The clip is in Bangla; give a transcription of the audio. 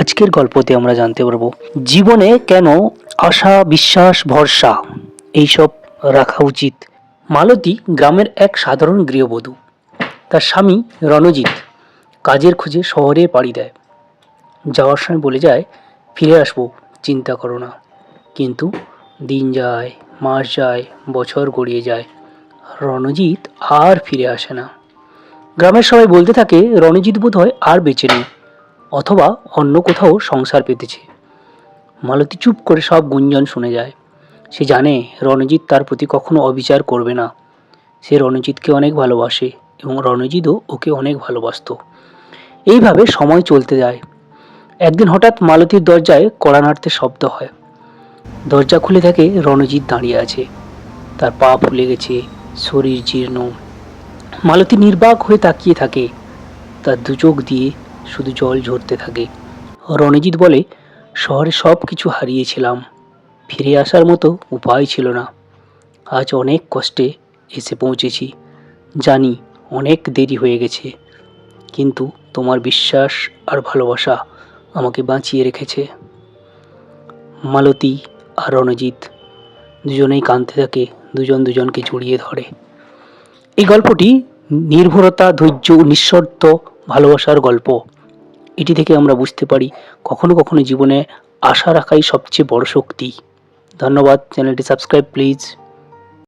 আজকের গল্পতে আমরা জানতে পারব, জীবনে কেন আশা, বিশ্বাস, ভরসা এইসব রাখা উচিত? মালতী গ্রামের এক সাধারণ গৃহবধূ। তার স্বামী রণজিৎ কাজের খোঁজে শহরে পাড়ি দেয়। যাওয়ার সময় বলে যায়, ফিরে আসব, চিন্তা করো না। কিন্তু দিন যায়, মাস যায়, বছর গড়িয়ে যায়। রণজিৎ আর ফিরে আসে না। গ্রামের সবাই বলতে থাকে, রণজিৎ বোধ হয় আর বেঁচে নেই। অথবা অন্য কোথাও সংসার পেতেছে। মালতী চুপ করে সব গুঞ্জন শুনে যায়। সে জানে রণজিৎ তার প্রতি কখনো অবিচার করবে না। সে রণজিৎকে অনেক ভালোবাসে এবং রণজিৎও ওকে অনেক ভালোবাসতো। এইভাবে সময় চলতে যায়। একদিন হঠাৎ মালতীর দরজায় কড়া নাড়তে শব্দ হয়। দরজা খুলে থাকে রণজিৎ দাঁড়িয়ে আছে। তার পা ফুলে গেছে, শরীর জীর্ণ। মালতী নির্বাক হয়ে তাকিয়ে থাকে। তার দু চোখ দিয়ে শুধু জল ঝরতে থাকে। রণজিৎ বলে, শহরে সব কিছু হারিয়েছিলাম। ফিরে আসার মতো উপায় ছিল না। আজ অনেক কষ্টে এসে পৌঁছেছি। জানি অনেক দেরি হয়ে গেছে। কিন্তু তোমার বিশ্বাস আর ভালোবাসা আমাকে বাঁচিয়ে রেখেছে। মালতী আর রণজিৎ দুজনেই কাঁদতে থাকে, দুজন দুজনকে জড়িয়ে ধরে। এই গল্পটি নির্ভরতা ধৈর্য, নিঃশর্ত ভালোবাসার গল্প। এটি থেকে আমরা বুঝতে পারি কখনো কখনো জীবনে আশা রাখাই সবচেয়ে বড় শক্তি। ধন্যবাদ, চ্যানেলটি সাবস্ক্রাইব প্লিজ।